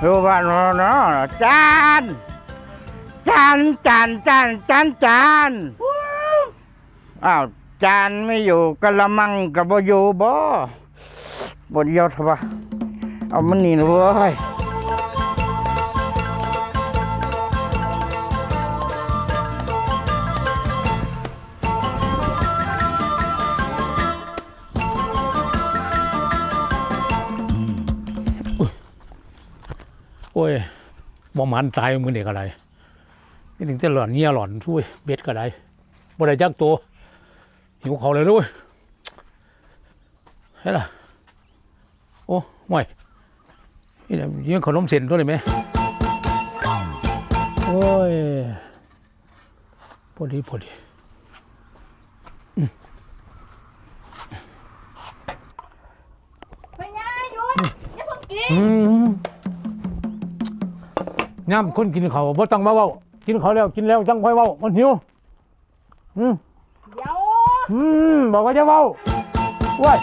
อยู่บ้านเราเนาะจานจานจานจานจานจานอ้าวจานไม่อยู่กะละมังกับบ่อยู่บ่บ่เดียวเถอะวะเอามันนี่เลยเว้ย อ้ยบ่หมันตายมือเด็กอะไรนี่ถึงจะหล่อนเงี้ยหล่อนช่วยเบ็ดก็ได้บ่ได้จักตัวหิวเขาเลยด้วยเฮ้ยล่ะโอ้ห่วยนี่เนี่ยยืนขนมเส้นตัวเลยไหมโอ้ยพอดีพอดี ย่ำคนกินเขาวบ่ต้องมาเว้ากินเขาวแล้วกินแล้วจังค่อยเว้ามันหิวอืมเดี๋ยวอืมบอกว่าจะเว้าว้าย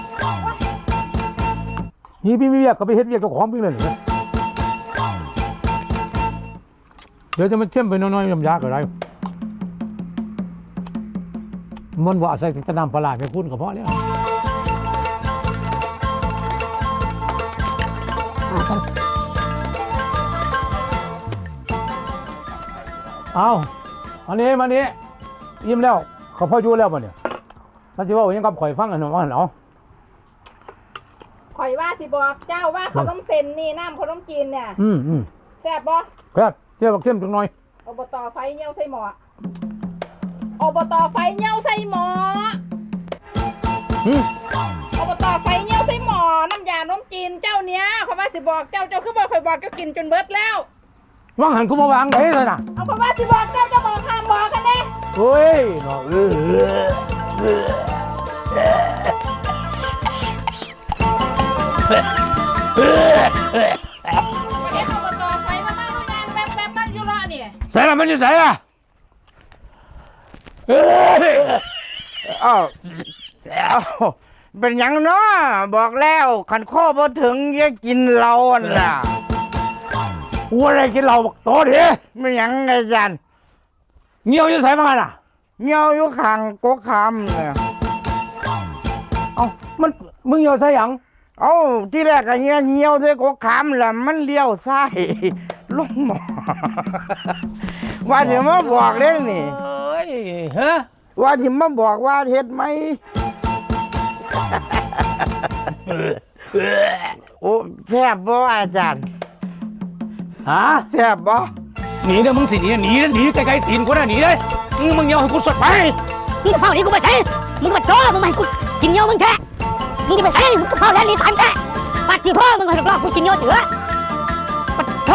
นี่พี่มีเรียกก็ไปเฮ็ดเรียกเจ้าของพี่เลยเหรอเดี๋ยวจะมาเชื่อมไปน้อยๆน้ำยาก็ได้มันว่าใส่แต่น้ำปลาร้าไปคุ้นกับพ่อแล้ว เอาอันนี้มานี้ยิ้มแล้วเขาพ่ออยู่แล้วมาเนี่ยมันจะว่ายังกับข่อยฟังอันนั้นว่าเนาะข่อยว่าสิบอกเจ้าว่าขนมเส้นนี่น้ำขนมจีนเนี่ยอืมอืมแซ่บบ่ครับเที่ยวบักเที่ยมจังหน่อยอบตไฟเงี้ยวใส่หม้ออบตไฟเงี้ยวใส่หม้ออืมอบตไฟเงี้ยวใส่หม้อน้ำยาขนมจีนเจ้าเนี้ยข่อยว่าสิบอกเจ้าเจ้าคือบ่ข่อยบอกเจ้ากินจนเบิดแล้ว ว่างหันกูมาวางเฮ้ยเลยนะเอาข่อยว่าสิบอกเจ้าเจ้าบอกห้ามบอกกันเด้เฮ้ยเนาะเออประเด็นอบตไฟมามาแรงแบบแบบมันอยู่ละนี่ใส่ละมันอยู่ใส่ละเฮ้ยเอ้าเอ้าเป็นหยังเนาะบอกแล้วขันข้อบ่ถึงอย่ากินเราอันน่ะ กูอะไรกินเหล้าบักโตดิไม่หยังไงจันเงี้ยวอยู่ใส่มากันอะ เงี้ยวอยู่ข้างกกคำเนี่ยเอ้ามันมึงเงี้ยวใส่หยังเอ้าที่แรกก็เงี้ยเงี้ยวด้วยกกคำแหละมันเลี้ยวซ้ายลงหมอว่าจะมาบอกเลยนี่เอ้ยฮะว่าที่มาบอกว่าเฮ็ดไหมโอ้แซ่บบ่อาจารย์ ฮะแซ่บบ่หนีนะมึงสิหนีหนีนะหนีไกลๆตีนกูนะหนีเลยมึงมึงเงี้ยวให้กูสดไปมึงจะเฝ้าหนี้กูไปใช่มึงก็มาโทษมึงมาให้กูกินโยมึงแท้มึงจะไปใช่มึงก็เฝ้าแล้วหนี่ตามแท้ปัดที่พ่อมึงให้รอบๆกูกินโยเถือะปัดโท